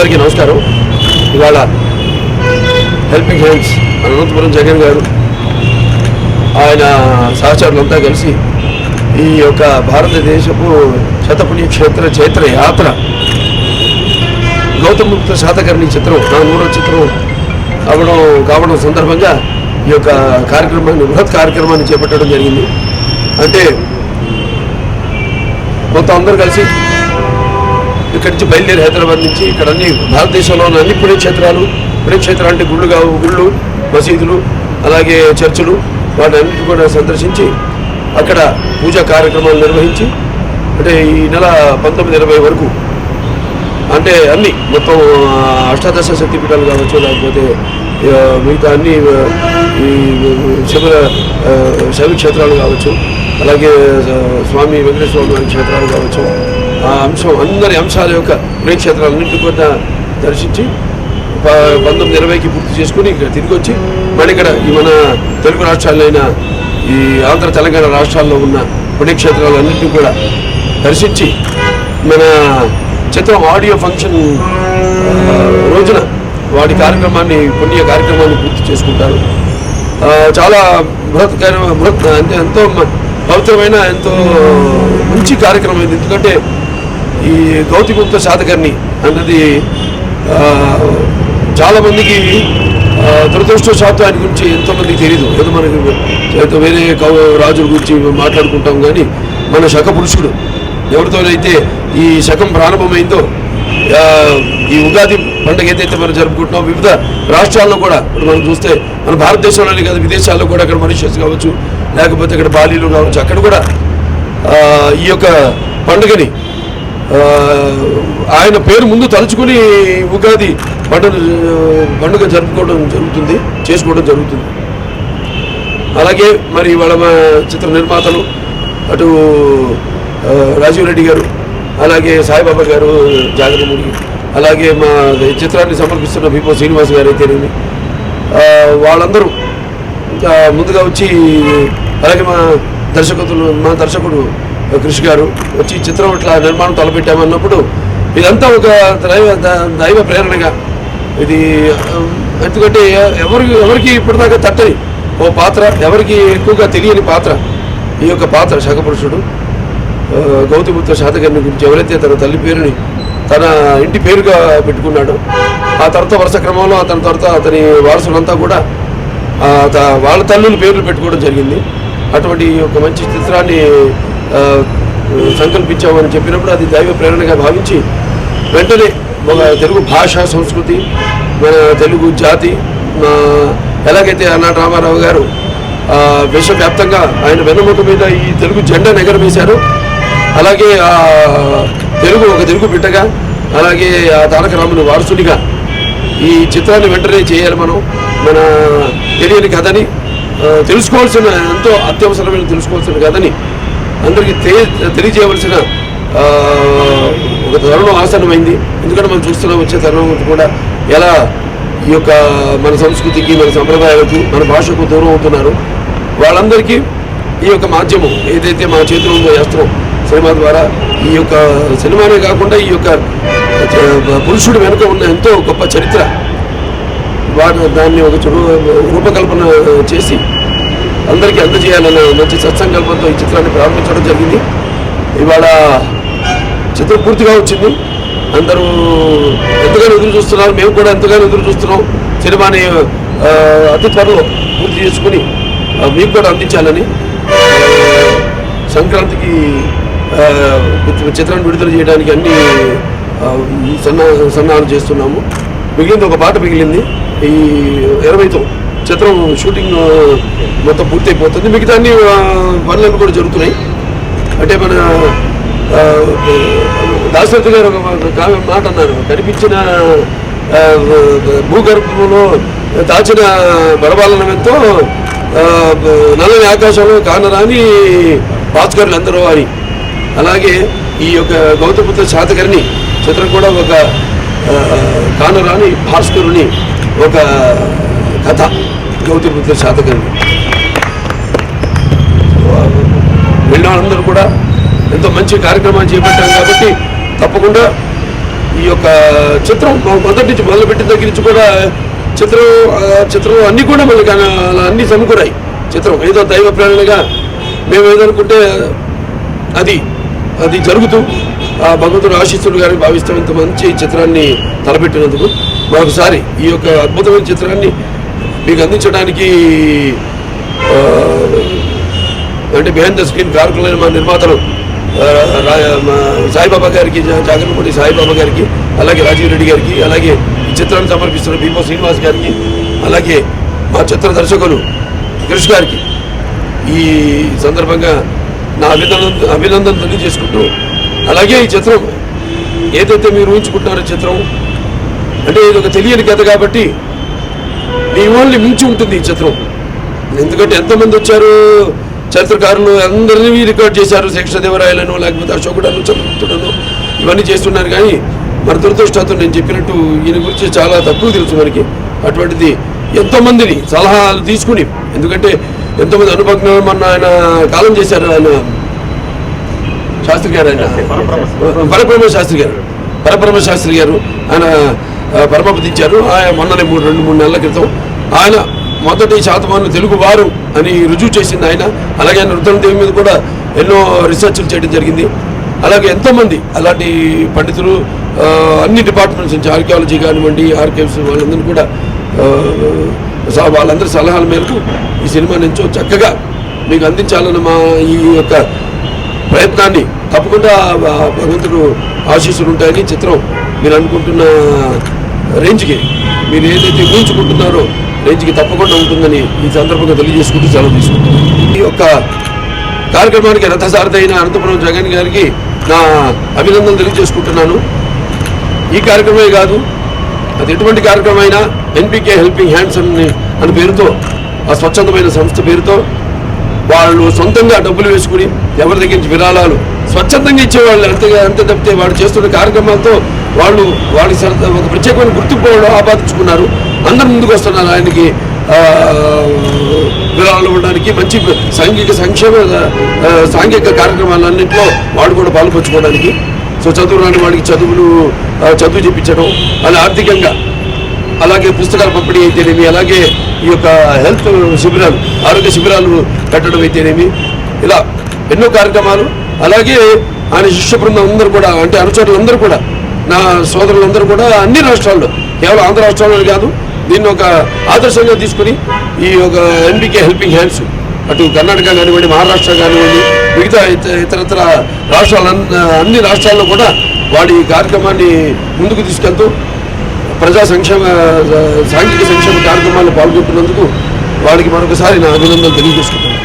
అందరికీ నమస్కారం. ఇవాళ హెల్పింగ్ హ్యాండ్స్ అనంతపురం జగన్ గారు ఆయన సహచరులంతా కలిసి ఈ యొక్క భారతదేశపు శతపుణ్య క్షేత్ర చైత్ర యాత్ర గౌతమ్ శాతకర్ణి చిత్రం నా నూరో చిత్రం అవడం కావడం సందర్భంగా ఈ యొక్క కార్యక్రమాన్ని బృహత్ కార్యక్రమాన్ని చేపట్టడం జరిగింది. అంటే మొత్తం అందరూ కలిసి ఇక్కడి నుంచి బయలుదేరి హైదరాబాద్ నుంచి ఇక్కడ అన్ని భారతదేశంలో ఉన్న అన్ని పుణ్యక్షేత్రాలు పుణ్యక్షేత్రాలు అంటే గుళ్ళు కావు గుళ్ళు మసీదులు అలాగే చర్చిలు వాటన్నిటి కూడా సందర్శించి అక్కడ పూజా కార్యక్రమాలు నిర్వహించి అంటే ఈ నెల పంతొమ్మిది ఇరవై వరకు అంటే అన్ని మొత్తం అష్టాదశ శక్తిపీఠాలు కావచ్చు లేకపోతే మిగతా అన్ని ఆ, ఈ శివ శైవ క్షేత్రాలు కావచ్చు అలాగే స్వామి వెంకటేశ్వర స్వామి క్షేత్రాలు కావచ్చు ఆ అంశం అందరి అంశాల యొక్క పుణ్యక్షేత్రాలన్నింటి కూడా దర్శించి ప- పంతొమ్మిది ఇరవైకి పూర్తి చేసుకుని ఇక్కడ తిరిగి వచ్చి మళ్ళీ ఇక్కడ ఈ మన తెలుగు రాష్ట్రాలైన ఈ ఆంధ్ర తెలంగాణ రాష్ట్రాల్లో ఉన్న పుణ్యక్షేత్రాలన్నింటినీ కూడా దర్శించి మన చిత్రం ఆడియో ఫంక్షన్ రోజున వాడి కార్యక్రమాన్ని పుణ్య కార్యక్రమాన్ని పూర్తి చేసుకుంటారు. చాలా బృహత్కర బృహత్ అంటే ఎంతో పవిత్రమైన ఎంతో మంచి కార్యక్రమం ఇది. ఎందుకంటే ఈ గౌతిగుప్త శాతకర్ణి అన్నది చాలామందికి దురదృష్టవశాత్తు ఆయన గురించి ఎంతోమందికి తెలియదు ఏదో మనకి వేరే కౌ రాజుల గురించి మాట్లాడుకుంటాం కానీ మన శక పురుషుడు ఎవరితోనైతే ఈ శకం ప్రారంభమైందో ఈ ఉగాది పండుగ ఏదైతే మనం జరుపుకుంటున్నాం వివిధ రాష్ట్రాల్లో కూడా ఇప్పుడు మనం చూస్తే మన భారతదేశంలోనే కాదు విదేశాల్లో కూడా అక్కడ మనిషియస్ కావచ్చు లేకపోతే ఇక్కడ బాలీలు కావచ్చు అక్కడ కూడా ఈ యొక్క పండుగని ఆయన పేరు ముందు తలుచుకుని ఉగాది పండుగ పండుగ జరుపుకోవడం జరుగుతుంది చేసుకోవడం జరుగుతుంది. అలాగే మరి ఇవాళ మా చిత్ర నిర్మాతలు అటు రాజీవ్ రెడ్డి గారు అలాగే సాయిబాబా గారు జాగరముడి అలాగే మా చిత్రాన్ని సమర్పిస్తున్న బిపో శ్రీనివాస్ గారు అయితేనేమి వాళ్ళందరూ ఇంకా ముందుగా వచ్చి అలాగే మా దర్శకులు మా దర్శకుడు కృషి గారు వచ్చి చిత్రం ఇట్లా నిర్మాణం తలపెట్టామన్నప్పుడు ఇదంతా ఒక దైవ దైవ ప్రేరణగా. ఇది ఎందుకంటే ఎవరికి ఎవరికి ఇప్పటిదాకా తట్టని ఓ పాత్ర ఎవరికి ఎక్కువగా తెలియని పాత్ర ఈ యొక్క పాత్ర శాఖపురుషుడు ఆ, గౌతమిపుత్ర శాతకర్ణి గురించి ఎవరైతే తన తల్లి పేరుని తన ఇంటి పేరుగా పెట్టుకున్నాడో ఆ తర్వాత వరుస క్రమంలో అతని తర్వాత అతని వారసులంతా కూడా వాళ్ళ తల్లుల పేర్లు పెట్టుకోవడం జరిగింది. అటువంటి ఒక మంచి చిత్రాన్ని ఆ, సంకల్పించామని చెప్పినప్పుడు అది దైవ ప్రేరణగా భావించి వెంటనే మన తెలుగు భాష సంస్కృతి మన తెలుగు జాతి ఎలాగైతే ఆనాటి రామారావు గారు విశ్వవ్యాప్తంగా ఆయన వెన్నముక మీద ఈ తెలుగు జెండా ఎగరవేశారు అలాగే ఆ తెలుగు ఒక తెలుగు బిడ్డగా అలాగే ఆ తారక రాముని వారసుడిగా ఈ చిత్రాన్ని వెంటనే చేయాలి మనం. మన తెలియని కథని తెలుసుకోవాల్సిన ఎంతో అత్యవసరమైన తెలుసుకోవాల్సిన కథని అందరికీ తె- తెలియజేయవలసిన ఒక తరుణం ఆసన్నమైంది. ఎందుకంటే మనం చూస్తున్నాం వచ్చే తరుణం కూడా ఎలా ఈ యొక్క మన సంస్కృతికి మన సంప్రదాయాలకు మన భాషకు దూరం అవుతున్నారు. వాళ్ళందరికీ ఈ యొక్క మాధ్యమం ఏదైతే మా చేతిలో ఉందో అస్త్రం సినిమా ద్వారా ఈ యొక్క సినిమానే కాకుండా ఈ యొక్క పురుషుడు వెనుక ఉన్న ఎంతో గొప్ప చరిత్ర వాడు దాన్ని ఒక రూపకల్పన చేసి అందరికీ అందజేయాలనే మంచి సత్సంకల్పంతో ఈ చిత్రాన్ని ప్రారంభించడం జరిగింది. ఇవాళ చిత్రం పూర్తిగా వచ్చింది. అందరూ ఎంతగానో ఎదురు చూస్తున్నారు. మేము కూడా ఎంతగానో ఎదురు చూస్తున్నాం. సినిమాని అతి త్వరలో పూర్తి చేసుకుని మీకు కూడా అందించాలని సంక్రాంతికి చిత్రాన్ని విడుదల చేయడానికి అన్ని సన్నా సన్నాహాలు చేస్తున్నాము. మిగిలింది ఒక పాట మిగిలింది. ఈ ఇరవైతో. చిత్రం షూటింగ్ మొత్తం పూర్తయిపోతుంది. మిగతా అన్ని పనులన్నీ కూడా జరుగుతున్నాయి. అంటే మన ఆ, దాశరథి గారు ఒక మాట అన్నారు. కనిపించిన భూగర్భంలో దాచిన బలబాలనంతో నల్లని ఆకాశంలో కానరాని భాస్కరులు అందరూ అని అలాగే ఈ యొక్క గౌతమపుత్ర శాతకర్ణి చిత్రం కూడా ఒక కానరాని భాస్కరుని ఒక కథ గౌతమిపుత్ర శాతకర్ణి వెళ్ళిన కూడా ఎంతో మంచి కార్యక్రమాలు చేపట్టాం కాబట్టి తప్పకుండా ఈ యొక్క చిత్రం మొదటి నుంచి మొదలుపెట్టిన దగ్గర నుంచి కూడా చిత్రం చిత్రం అన్నీ కూడా మనకి అలా అన్నీ సమకూరాయి. చిత్రం ఏదో దైవ ప్రేరణగా మేము ఏదనుకుంటే అది అది జరుగుతూ ఆ భగవంతుడు ఆశీస్సులు గారిని భావిస్తాం. ఇంత మంచి చిత్రాన్ని తలపెట్టినందుకు మరొకసారి ఈ యొక్క అద్భుతమైన చిత్రాన్ని మీకు అందించడానికి అంటే బిహైండ్ ద స్క్రీన్ కారకులైన మా నిర్మాతలు రా- మా సాయిబాబా గారికి జా- జాగరణపూడి సాయిబాబా గారికి అలాగే రాజీవ్ రెడ్డి గారికి అలాగే ఈ చిత్రాన్ని సమర్పిస్తున్న బీపో శ్రీనివాస్ గారికి అలాగే మా చిత్ర దర్శకులు కృష్ గారికి ఈ సందర్భంగా నా అభినందన అభినందన తెలియజేసుకుంటూ అలాగే ఈ చిత్రం ఏదైతే మీరు ఊహించుకుంటున్నారో చిత్రం అంటే ఇది ఒక తెలియని కథ కాబట్టి మీ ఓన్లీ మించి ఉంటుంది ఈ చిత్రం. ఎందుకంటే ఎంతమంది వచ్చారు? చరిత్రకారులు అందరినీ రికార్డ్ చేశారు శేషదేవరాయలను లేకపోతే అశోకుడను చంద్రుడను ఇవన్నీ చేస్తున్నారు. కానీ మన దురదృష్టంతో నేను చెప్పినట్టు ఈయన గురించి చాలా తక్కువ తెలుసు మనకి. అటువంటిది ఎంతోమందిని సలహాలు తీసుకుని ఎందుకంటే ఎంతోమంది అనుభవం మొన్న ఆయన కాలం చేశారు ఆయన. శాస్త్రి గారు ఆయన. పరబ్రహ్మ శాస్త్రి గారు. పరబ్రహ్మ శాస్త్రి గారు. ఆయన పరమపదించారు. ఆయన మొన్ననే మూడు రెండు మూడు నెలల క్రితం ఆయన మొదటి శాతమానం తెలుగు వారు అని రుజువు చేసింది ఆయన. అలాగే ఆయన రుద్రదేవి మీద కూడా ఎన్నో రీసెర్చ్లు చేయడం జరిగింది. అలాగే ఎంతోమంది అలాంటి పండితులు అన్ని డిపార్ట్మెంట్స్ నుంచి ఆర్కియాలజీ కానివ్వండి ఆర్కైవ్స్ వాళ్ళందరూ కూడా వాళ్ళందరి సలహాల మేరకు ఈ సినిమా నుంచో చక్కగా మీకు అందించాలన్న మా ఈ యొక్క ప్రయత్నాన్ని తప్పకుండా భగవంతుడు ఆశీస్సులు ఉంటాయని చిత్రం మీరు అనుకుంటున్న రేంజ్కి మీరు ఏదైతే ఊహించుకుంటున్నారో రేంజ్కి తప్పకుండా ఉంటుందని ఈ సందర్భంగా తెలియజేసుకుంటూ సెలవు తీసుకుంటున్నాను ఈ యొక్క కార్యక్రమానికి రథసారథి అయిన అనంతపురం జగన్ గారికి నా అభినందనలు తెలియజేసుకుంటున్నాను. ఈ కార్యక్రమే కాదు అది ఎటువంటి కార్యక్రమం అయినా ఎన్పికే హెల్పింగ్ హ్యాండ్స్ అని అని పేరుతో ఆ స్వచ్ఛందమైన సంస్థ పేరుతో వాళ్ళు సొంతంగా డబ్బులు వేసుకుని ఎవరి దగ్గర నుంచి విరాళాలు స్వచ్ఛందంగా ఇచ్చేవాళ్ళు అంతే అంతే తప్పితే వాళ్ళు చేస్తున్న కార్యక్రమాలతో వాళ్ళు వాళ్ళకి సరదా ఒక ప్రత్యేకమైన గుర్తింపు వాళ్ళు ఆపాదించుకున్నారు. అందరు ముందుకు వస్తున్నారు. ఆయనకి విరాళాలు ఇవ్వడానికి మంచి సాంఘిక సంక్షేమ సాంఘిక కార్యక్రమాలన్నింటిలో వాళ్ళు కూడా పాల్పంచుకోవడానికి. సో చదువు రాని వాడికి చదువులు చదువు చెప్పించడం అలా ఆర్థికంగా. అలాగే పుస్తకాల పంపిణీ అయితేనేమి అలాగే ఈ యొక్క హెల్త్ శిబిరాలు ఆరోగ్య శిబిరాలు పెట్టడం అయితేనేమి ఇలా ఎన్నో కార్యక్రమాలు. అలాగే ఆయన శిష్య బృందం అందరూ కూడా అంటే అనుచరులందరూ కూడా నా సోదరులందరూ కూడా అన్ని రాష్ట్రాల్లో కేవలం ఆంధ్ర రాష్ట్రాల్లో కాదు దీన్ని ఒక ఆదర్శంగా తీసుకుని ఈ యొక్క ఎన్బికే హెల్పింగ్ హ్యాండ్స్ అటు కర్ణాటక కానివ్వండి మహారాష్ట్ర కానివ్వండి మిగతా ఇత- ఇతరత్ర రాష్ట్రాల అన్ని రాష్ట్రాల్లో కూడా వాడి కార్యక్రమాన్ని ముందుకు తీసుకెళ్తూ ప్రజా సంక్షేమ సాంఘిక సంక్షేమ కార్యక్రమాల్లో పాల్గొంటున్నందుకు వాడికి మరొకసారి నా అభినందనలు తెలియజేసుకుంటాను